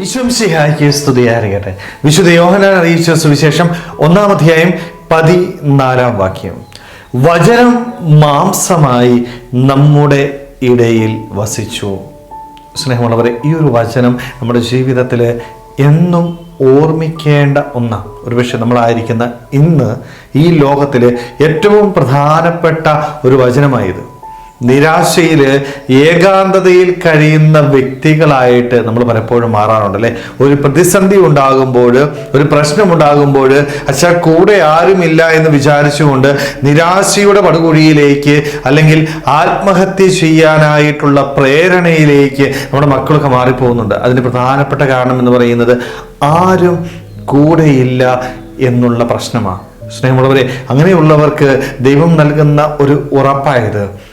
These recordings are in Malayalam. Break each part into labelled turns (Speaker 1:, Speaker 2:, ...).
Speaker 1: വിശ്വംസിഹായിക്ക് സ്തുതിയായിരിക്കട്ടെ. വിശുദ്ധ യോഹനാൻ അറിയിച്ച സുവിശേഷം ഒന്നാം അധ്യായം പതിനാലാം വാക്യം. വചനം മാംസമായി നമ്മുടെ ഇടയിൽ വസിച്ചു. സ്നേഹമുള്ളവരെ ഈ ഒരു വചനം നമ്മുടെ ജീവിതത്തിൽ എന്നും ഓർമ്മിക്കേണ്ട ഒന്നാണ് ഒരുപക്ഷെ നമ്മളായിരിക്കുന്ന ഇന്ന് ഈ ലോകത്തിലെ ഏറ്റവും പ്രധാനപ്പെട്ട ഒരു വചനമായത്. നിരാശയിൽ ഏകാന്തതയിൽ കഴിയുന്ന വ്യക്തികളായിട്ട് നമ്മൾ പലപ്പോഴും മാറാറുണ്ട് അല്ലെ? ഒരു പ്രതിസന്ധി ഉണ്ടാകുമ്പോൾ ഒരു പ്രശ്നം ഉണ്ടാകുമ്പോൾ അച്ഛാ കൂടെ ആരുമില്ല എന്ന് വിചാരിച്ചുകൊണ്ട് നിരാശയുടെ പടുകുഴിയിലേക്ക് അല്ലെങ്കിൽ ആത്മഹത്യ ചെയ്യാനായിട്ടുള്ള പ്രേരണയിലേക്ക് നമ്മുടെ മക്കളൊക്കെ മാറിപ്പോകുന്നുണ്ട്. അതിന് പ്രധാനപ്പെട്ട കാരണം എന്ന് പറയുന്നത് ആരും കൂടെയില്ല എന്നുള്ള പ്രശ്നമാണ്. സ്നേഹമുള്ളവരെ അങ്ങനെയുള്ളവർക്ക് ദൈവം നൽകുന്ന ഒരു ഉറപ്പായത്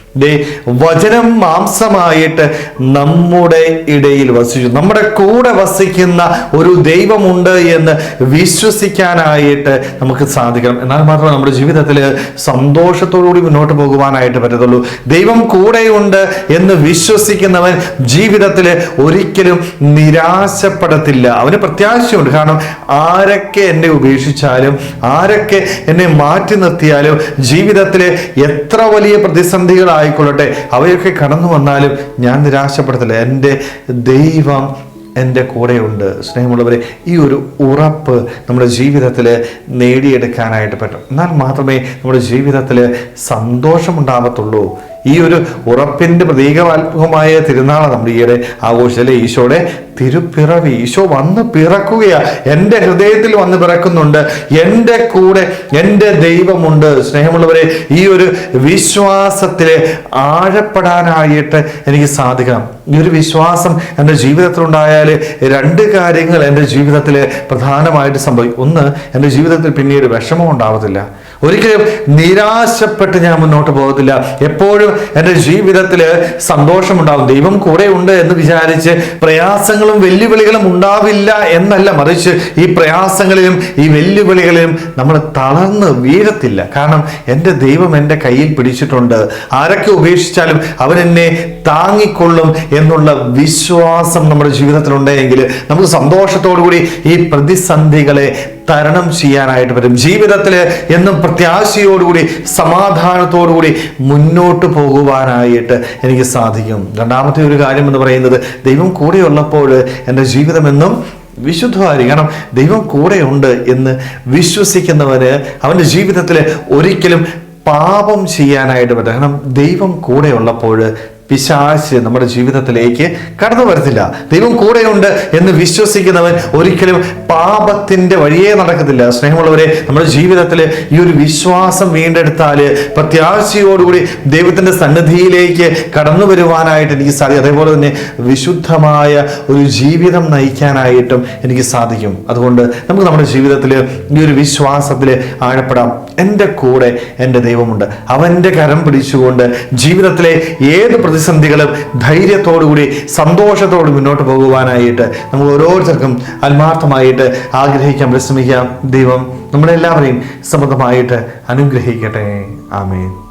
Speaker 1: വചനം മാംസമായിട്ട് നമ്മുടെ ഇടയിൽ വസിച്ചു. നമ്മുടെ കൂടെ വസിക്കുന്ന ഒരു ദൈവമുണ്ട് എന്ന് വിശ്വസിക്കാനായിട്ട് നമുക്ക് സാധിക്കണം. എന്നാൽ മാത്രമേ നമ്മുടെ ജീവിതത്തിൽ സന്തോഷത്തോടുകൂടി മുന്നോട്ട് പോകുവാനായിട്ട് പറ്റത്തുള്ളൂ. ദൈവം കൂടെയുണ്ട് എന്ന് വിശ്വസിക്കുന്നവൻ ജീവിതത്തിൽ ഒരിക്കലും നിരാശപ്പെടത്തില്ല. അവന് പ്രത്യാശയുണ്ട്. കാരണം ആരൊക്കെ എന്നെ ഉപേക്ഷിച്ചാലും ആരൊക്കെ എന്നെ മാറ്റി നിർത്തിയാലും ജീവിതത്തിലെ എത്ര വലിയ പ്രതിസന്ധികളായി ആയിക്കൊള്ളട്ടെ. അവയൊക്കെ കടന്നു വന്നാലും ഞാൻ നിരാശപ്പെടത്തില്ല എന്റെ ദൈവം എന്റെ കൂടെയുണ്ട്. സ്നേഹമുള്ളവരെ ഈ ഒരു ഉറപ്പ് നമ്മുടെ ജീവിതത്തിൽ നേടിയെടുക്കാനായിട്ട് പറ്റും. എന്നാൽ മാത്രമേ നമ്മുടെ ജീവിതത്തിൽ സന്തോഷമുണ്ടാകത്തുള്ളൂ ഈ ഒരു ഉറപ്പിന്റെ പ്രതീകാത്മകമായ തിരുനാളാണ് നമ്മൾ ഈയിടെ ആഘോഷിച്ചല്ലേ ഈശോയുടെ തിരുപ്പിറവി. ഈശോ വന്ന് പിറക്കുകയാണ് എന്റെ ഹൃദയത്തിൽ വന്ന് പിറക്കുന്നുണ്ട്. എന്റെ കൂടെ എന്റെ ദൈവമുണ്ട്. സ്നേഹമുള്ളവരെ ഈ ഒരു വിശ്വാസത്തിൽ ആഴപ്പെടാനായിട്ട് എനിക്ക് സാധിക്കണം. ഈ ഒരു വിശ്വാസം എന്റെ ജീവിതത്തിൽ ഉണ്ടായാൽ രണ്ട് കാര്യങ്ങൾ എന്റെ ജീവിതത്തിൽ പ്രധാനമായിട്ട് സംഭവിക്കും ഒന്ന് എന്റെ ജീവിതത്തിൽ പിന്നീട് വിഷമം ഉണ്ടാവത്തില്ല. ഒരിക്കലും നിരാശപ്പെട്ട് ഞാൻ മുന്നോട്ട് പോകത്തില്ല. എപ്പോഴും എന്റെ ജീവിതത്തിൽ സന്തോഷമുണ്ടാകും. ദൈവം കൂടെ ഉണ്ട് എന്ന് വിചാരിച്ച് പ്രയാസങ്ങളും വെല്ലുവിളികളും ഉണ്ടാവില്ല എന്നല്ല മറിച്ച് ഈ പ്രയാസങ്ങളിലും ഈ വെല്ലുവിളികളിലും നമ്മൾ തളർന്ന് വീഴത്തില്ല. കാരണം എന്റെ ദൈവം എന്റെ കയ്യിൽ പിടിച്ചിട്ടുണ്ട്. ആരൊക്കെ ഉപേക്ഷിച്ചാലും അവൻ എന്നെ താങ്ങിക്കൊള്ളും എന്നുള്ള വിശ്വാസം നമ്മുടെ ജീവിതത്തിലുണ്ടെങ്കിൽ നമുക്ക് സന്തോഷത്തോടു കൂടി ഈ പ്രതിസന്ധികളെ തരണം ചെയ്യാനായിട്ട് പറ്റും. ജീവിതത്തിൽ എന്നും പ്രത്യാശയോടുകൂടി സമാധാനത്തോടുകൂടി മുന്നോട്ട് പോകുവാനായിട്ട് എനിക്ക് സാധിക്കും. രണ്ടാമത്തെ ഒരു കാര്യം എന്ന് പറയുന്നത് ദൈവം കൂടെയുള്ളപ്പോൾ എന്റെ ജീവിതമെന്നും വിശുദ്ധമായിരിക്കും കാരണം ദൈവം കൂടെയുണ്ട് എന്ന് വിശ്വസിക്കുന്നവന് അവന്റെ ജീവിതത്തിൽ ഒരിക്കലും പാപം ചെയ്യാനായിട്ട് പറ്റും കാരണം ദൈവം കൂടെയുള്ളപ്പോൾ പിശാശ് നമ്മുടെ ജീവിതത്തിലേക്ക് കടന്നു വരത്തില്ല. ദൈവം കൂടെയുണ്ട് എന്ന് വിശ്വസിക്കുന്നവൻ ഒരിക്കലും പാപത്തിന്റെ വഴിയേ നടക്കത്തില്ല. സ്നേഹമുള്ളവരെ നമ്മുടെ ജീവിതത്തിൽ ഈ ഒരു വിശ്വാസം വീണ്ടെടുത്താൽ പ്രത്യാശയോടുകൂടി ദൈവത്തിന്റെ സന്നിധിയിലേക്ക് കടന്നു വരുവാനായിട്ട് എനിക്ക് സാധിക്കും. അതേപോലെ തന്നെ വിശുദ്ധമായ ഒരു ജീവിതം നയിക്കാനായിട്ടും എനിക്ക് സാധിക്കും. അതുകൊണ്ട് നമുക്ക് നമ്മുടെ ജീവിതത്തിൽ ഈ ഒരു വിശ്വാസത്തിൽ ആഴപ്പെടാം. എന്റെ കൂടെ എന്റെ ദൈവമുണ്ട്. അവന്റെ കരം പിടിച്ചുകൊണ്ട് ജീവിതത്തിലെ ഏത് പ്രതിസന്ധികളും ധൈര്യത്തോടുകൂടി സന്തോഷത്തോട് മുന്നോട്ട് പോകുവാനായിട്ട് നമുക്ക് ഓരോരുത്തർക്കും ആത്മാർത്ഥമായിട്ട് ആഗ്രഹിക്കാൻ പരിശ്രമിക്കാം ദൈവം നമ്മളെല്ലാവരെയും സമൃദ്ധമായിട്ട് അനുഗ്രഹിക്കട്ടെ. ആമേൻ.